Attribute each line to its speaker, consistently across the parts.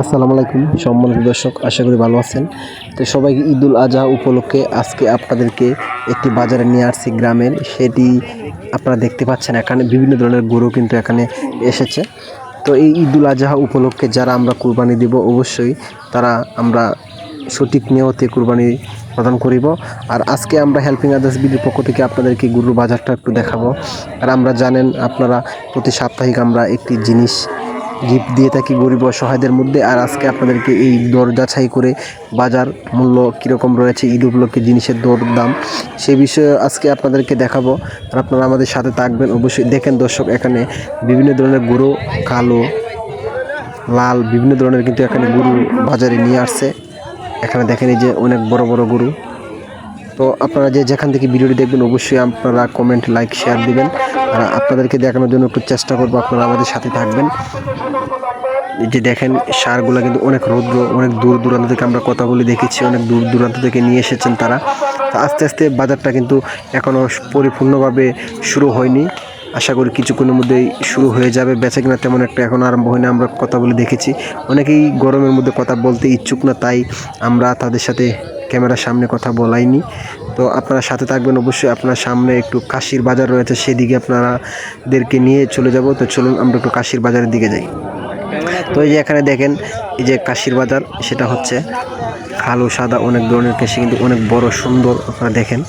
Speaker 1: আসসালামু আলাইকুম। সম্মানিত দর্শক, আশা করি ভালো আছেন। তো সবাইকে ঈদুল আজহা উপলক্ষে আজকে আপনাদেরকে একটি বাজারে নিয়ে আসছি গ্রামের। সেটি আপনারা দেখতে পাচ্ছেন এখানে বিভিন্ন ধরনের গরু কিন্তু এখানে এসেছে। তো এই ঈদুল আজহা উপলক্ষে যারা আমরা কুরবানি দিব, অবশ্যই তারা আমরা সঠিক নিয়তে কুরবানি প্রদান করিব। আর আজকে আমরা হেল্পিং আদার্স বিডির পক্ষ থেকে আপনাদেরকে গরুর বাজারটা একটু দেখাবো। আর আমরা জানেন, আপনারা প্রতি সাপ্তাহিক আমরা একটি জিনিস গিফট দিয়ে থাকি গরিব অসহায়দের মধ্যে। আর আজকে আপনাদেরকে এই দর যাচাই করে বাজার মূল্য কীরকম রয়েছে, ঈদ উপলক্ষে জিনিসের দর দাম, সে বিষয়ে আজকে আপনাদেরকে দেখাবো। আর আপনারা আমাদের সাথে থাকবেন, অবশ্যই দেখেন দর্শক, এখানে বিভিন্ন ধরনের গরু, কালো, লাল, বিভিন্ন ধরনের কিন্তু এখানে গরু বাজারে নিয়ে আসছে। এখানে দেখেন এই যে অনেক বড় বড় গরু। তো আপনারা যে যেখান থেকে ভিডিওটি দেখবেন, অবশ্যই আপনারা কমেন্ট লাইক শেয়ার দিবেন। আর আপনাদেরকে দেখানোর জন্য একটু চেষ্টা করব আপনারা আমাদের সাথে থাকবেন। যে দেখেন, সারগুলো কিন্তু অনেক রৌদ্র, অনেক দূর দূরান্ত থেকে আমরা কথা বলে দেখেছি, অনেক দূর দূরান্ত থেকে নিয়ে এসেছেন তারা। তো আস্তে আস্তে বাজারটা কিন্তু এখনও পরিপূর্ণভাবে শুরু হয়নি। আশা করি কিছুক্ষণের মধ্যেই শুরু হয়ে যাবে। বেচা কিনা তেমন একটা এখন আরম্ভ হয়নি, আমরা কথা বলে দেখেছি। অনেকেই গরমের মধ্যে কথা বলতে ইচ্ছুক না, তাই আমরা তাদের সাথে ক্যামেরার সামনে কথা বলাইনি। তো আপনারা সাথে থাকবেন অবশ্যই। আপনার সামনে একটু কাশির বাজার রয়েছে, সেদিকে আপনারাদেরকে নিয়ে চলে যাব। তো চলুন, আমরা একটু কাশির বাজারের দিকে যাই। তো এই যে এখানে দেখেন, এই যে কাশির বাজার, সেটা হচ্ছে কালো, সাদা, অনেক ধরনের কাশি, কিন্তু অনেক বড়, সুন্দর, আপনারা দেখেন।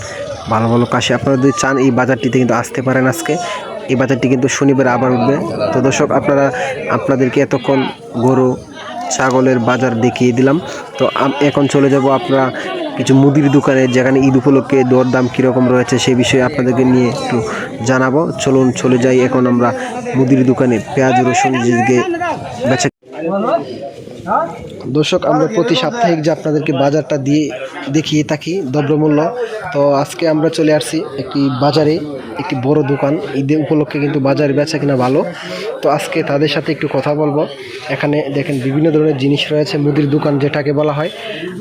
Speaker 1: ভালো ভালো কাশি। আপনারা যদি চান, এই বাজারটিতে কিন্তু আসতে পারেন আজকে। এই বাজারটি কিন্তু শনিবার আবার উঠবে। তো দর্শক, আপনারা, আপনাদেরকে এতক্ষণ গরু, ছাগলের বাজার দেখিয়ে দিলাম। তো এখন চলে যাব আপনারা কিছু মুদির দোকানে, যেখানে ঈদ উপলক্ষে দরদাম কীরকম রয়েছে সে বিষয়ে আপনাদেরকে নিয়ে একটু জানাব। চলুন, চলে যাই এখন আমরা মুদির দোকানে। পেঁয়াজ, রসুন বেচা দর্শক, আমরা প্রতি সাপ্তাহিক যে আপনাদেরকে বাজারটা দিয়ে দেখিয়ে থাকি দ্রব্যমূল্য, তো আজকে আমরা চলে আসছি একটি বাজারে, একটি বড় দোকান। ঈদের উপলক্ষে কিন্তু বাজারে বেচা কিনা ভালো। তো আজকে তাদের সাথে একটু কথা বলব। এখানে দেখেন বিভিন্ন ধরনের জিনিস রয়েছে, মুদির দোকান যেটাকে বলা হয়।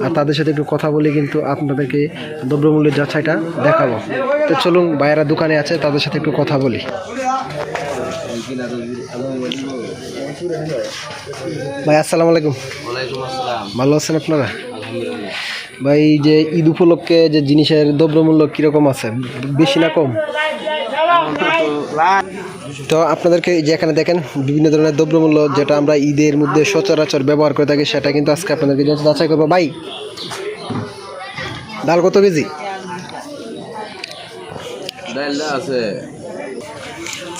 Speaker 1: আর তাদের সাথে একটু কথা বলে কিন্তু আপনাদেরকে দ্রব্যমূল্যের যাচাইটা দেখাবো। তো চলুন, বাইরা দোকানে আছে, তাদের সাথে একটু কথা বলি। ভাই, আসসালামু আলাইকুম। ভালো আছেন আপনারা? ভাই যে ঈদ উপলক্ষে যে জিনিসের দ্রব্যমূল্য কীরকম আছে? বেশি না কম? তো আপনাদেরকে যে এখানে দেখেন, বিভিন্ন ধরনের দ্রব্যমূল্য যেটা আমরা ঈদের মধ্যে সচরাচর ব্যবহার করে থাকি, সেটা কিন্তু আজকে আপনাদেরকে যাচাই করব। ভাই, ডাল কত কেজি?
Speaker 2: ডালটা আছে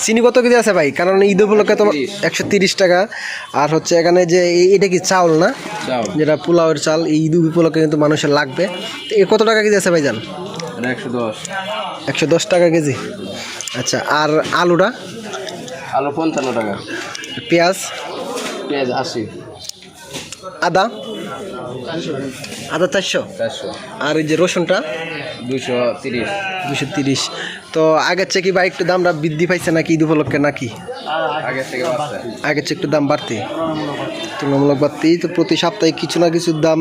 Speaker 1: চিনি কত কেজি আছে ভাই? কারণ ঈদ উপলক্ষে তো একশো তিরিশ। টাকা। আর হচ্ছে এখানে যে এটা কি চাউল না? যেটা পোলাওয়ের চাল এই ঈদ উপলক্ষে কিন্তু মানুষের লাগবে। তো এ কত টাকা কেজি আছে ভাই জান?
Speaker 2: একশো দশ।
Speaker 1: একশো দশ টাকা কেজি। আচ্ছা আর আলুটা?
Speaker 2: আলু পঞ্চান্ন টাকা।
Speaker 1: পেঁয়াজ?
Speaker 2: পেঁয়াজ আশি।
Speaker 1: আদা? আদা চারশো।
Speaker 2: চারশো।
Speaker 1: আর এই যে রসুনটা?
Speaker 2: দুশো তিরিশ।
Speaker 1: দুশো তিরিশ। তো আগের চেয়ে কি বা একটু দামটা বৃদ্ধি পাইছে নাকি ঈদ উপলক্ষে নাকি?
Speaker 2: আগের থেকে
Speaker 1: আগের চেয়ে একটু দাম বাড়তি। তুলনামূলক বাড়তি। তো প্রতি সপ্তাহে কিছু না কিছু দাম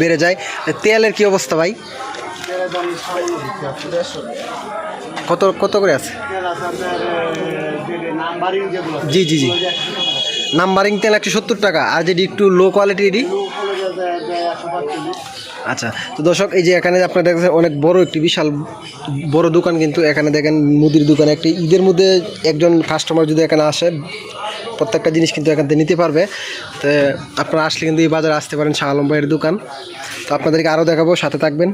Speaker 1: বেড়ে যায়। তেলের কি অবস্থা ভাই? কত কত করে আছে? জি জি জি। নাম্বারিং তেল একশো সত্তর টাকা। আর যেটি একটু লো কোয়ালিটি এটি? আচ্ছা তো দর্শক, এই যে এখানে আপনার দেখছেন অনেক বড় একটি বিশাল বড় দোকান কিন্তু এখানে দেখেন, মুদির দোকান। একটি ঈদের মধ্যে একজন কাস্টমার যদি এখানে আসে, প্রত্যেকটা জিনিস কিন্তু এখান থেকে নিতে পারবে। তো আপনারা আসলে কিন্তু এই বাজারে আসতে পারেন শাহ আলম ভাইয়ের দোকান। তো আপনাদেরকে আরও দেখাবো, সাথে থাকবেন।